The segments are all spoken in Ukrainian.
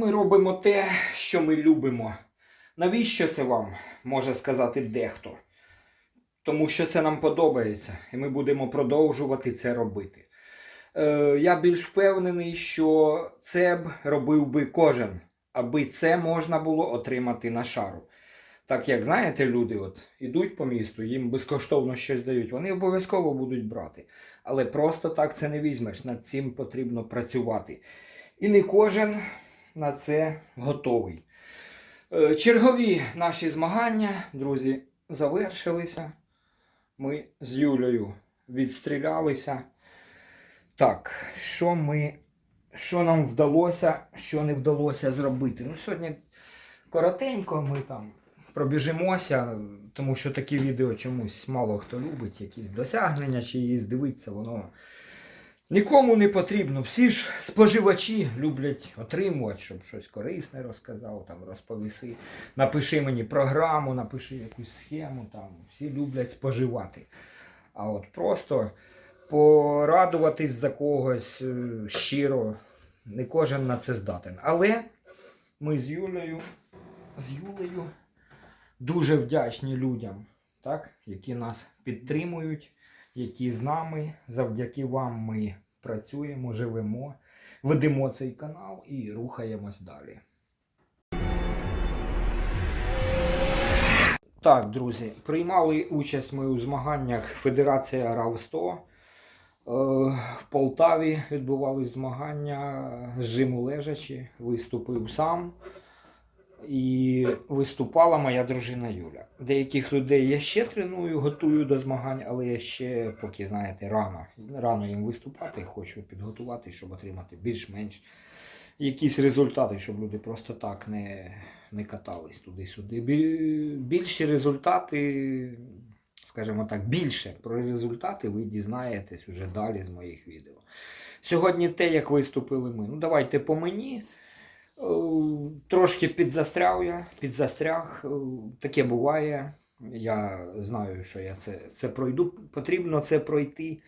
Ми робимо те, що ми любимо. Навіщо це вам, може сказати дехто? Тому що це нам подобається, і ми будемо продовжувати це робити. Е, я більш впевнений, що це б робив би кожен, аби це можна було отримати на шару. Так як знаєте, люди от ідуть по місту, їм безкоштовно щось дають, вони обов'язково будуть брати. Але просто так це не візьмеш. Над цим потрібно працювати. І не кожен на це готовий. Е, Чергові наші змагання, друзі, завершилися. Ми з Юлею відстрілялися. Так, що ми, що нам вдалося, що не вдалося зробити. Ну, сьогодні коротенько ми там пробіжимося, тому що такі відео чомусь мало хто любить, якісь досягнення чи її дивиться, воно нікому не потрібно. Всі ж споживачі люблять отримувати, щоб щось корисне розказав, там розповіси. Напиши мені програму, напиши якусь схему. Там. Всі люблять споживати. А от просто порадуватись за когось е, щиро, не кожен на це здатен. Але ми з Юлею, з Юлею дуже вдячні людям, так, які нас підтримують, які з нами. Завдяки вам ми працюємо, живемо, ведемо цей канал і рухаємось далі. Так, друзі, приймали участь ми у змаганнях Федерація РАВ 100. Е, В Полтаві відбувались змагання з жиму лежачі. Виступив сам. І виступала моя дружина Юля. Деяких людей я ще треную, готую до змагань, але я ще, поки знаєте, рано. Рано їм виступати, хочу підготувати, щоб отримати більш-менш якісь результати, щоб люди просто так не, не катались туди-сюди. Більші результати, скажімо так, більше про результати ви дізнаєтесь уже далі з моїх відео. Сьогодні те, як виступили ми. Ну, давайте по мені. Е, Трошки підзастряв я, підзастряг. Е, Таке буває. Я знаю, що я це, це пройду. Потрібно це пройти.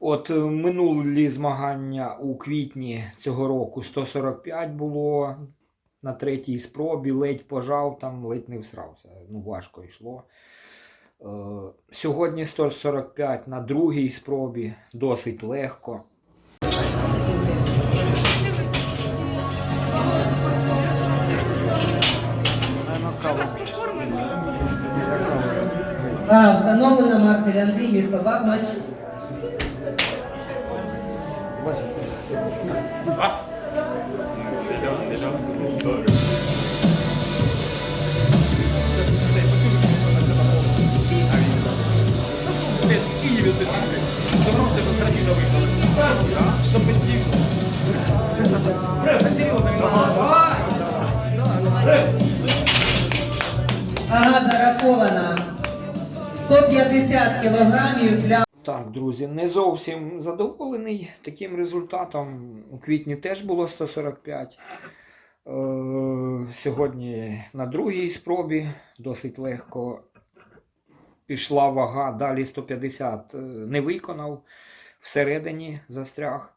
От е, минулі змагання у квітні цього року 145 було на третій спробі, ледь пожав, там ледь не всрався. Ну, важко йшло. Сьогодні 145 на другій спробі, досить легко. А, встановлена маркер Андрій місто Бахмач. В Києві сидіти. Добрався до країни. Щоб постівся. Бре, серйозно він Ага, зарахована. 150 кілограмів для Так, друзі, не зовсім задоволений таким результатом. У квітні теж було 145. Е, сьогодні на другій спробі досить легко пішла вага, далі 150 е, не виконав, всередині застряг.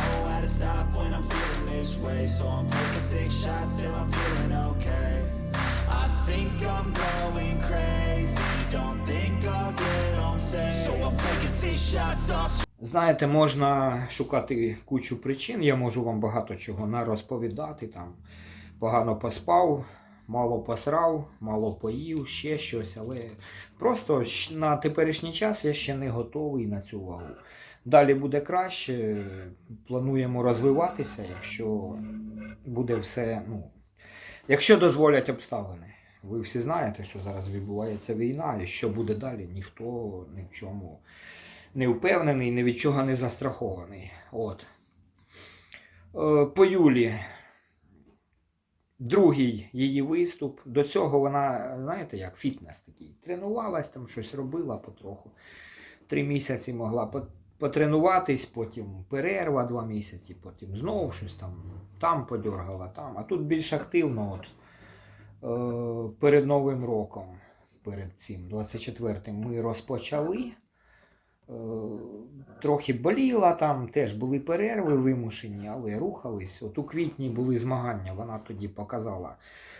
to stop when I'm feeling this way So I'm taking six shots till I'm feeling okay I think I'm going crazy Don't think I'll get home safe So I'm taking six shots, all Знаєте, можна шукати кучу причин. Я можу вам багато чого нарозповідати. Там погано поспав, мало посрав, мало поїв, ще щось. Але просто на теперішній час я ще не готовий на цю вагу. Далі буде краще. Плануємо розвиватися, якщо буде все, ну, якщо дозволять обставини. Ви всі знаєте, що зараз відбувається війна, і що буде далі, ніхто ні в чому не впевнений, ні від чого не застрахований. От. Е, По Юлі. Другий її виступ. До цього вона, знаєте, як фітнес такий. Тренувалась, там щось робила потроху. Три місяці могла потренуватись, потім перерва два місяці, потім знову щось там, там подергала, там. А тут більш активно, от, е, перед Новим роком, перед цим, 24-м, ми розпочали. Е, Трохи боліла там, теж були перерви вимушені, але рухались. От у квітні були змагання, вона тоді показала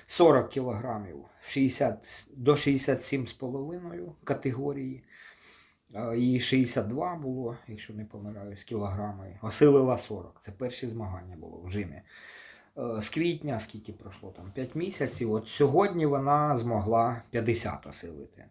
40 кілограмів 60, до 67,5 категорії. І 62 було, якщо не помираюсь, кілограми. Осилила 40. Це перші змагання було в жимі. Е, З квітня, скільки пройшло там 5 місяців. От сьогодні вона змогла 50 осилити.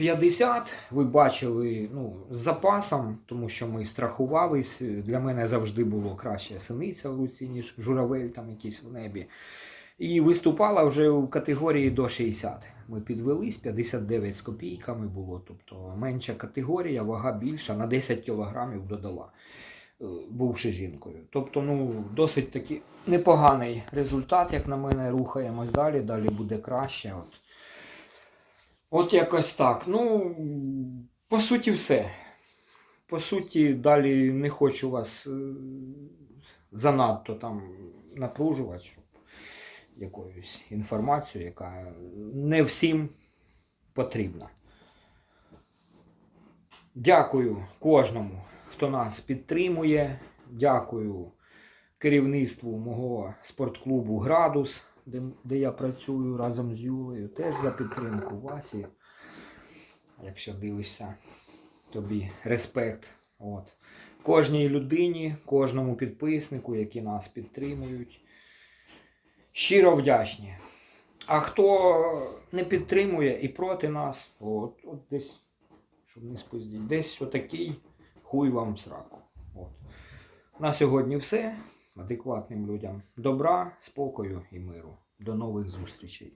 50 ви бачили ну, з запасом, тому що ми страхувались. Для мене завжди було краще синиця в руці, ніж журавель там якийсь в небі. І виступала вже у категорії до 60. Ми підвелись, 59 з копійками було, тобто менша категорія, вага більша, на 10 кілограмів додала, е, бувши жінкою. Тобто, ну, досить таки непоганий результат, як на мене, рухаємось далі, далі буде краще. От. От якось так. Ну, по суті, все. По суті, далі не хочу вас е, занадто там напружувати, щоб якоюсь інформацією, яка не всім потрібна. Дякую кожному, хто нас підтримує. Дякую керівництву мого спортклубу Градус, де, де я працюю разом з Юлею. Теж за підтримку Васі. Якщо дивишся, тобі респект. От. Кожній людині, кожному підписнику, які нас підтримують. Щиро вдячні. А хто не підтримує і проти нас, от, от десь, щоб не спиздіть, десь отакий хуй вам в сраку. От. На сьогодні все. Адекватним людям добра, спокою і миру. До нових зустрічей.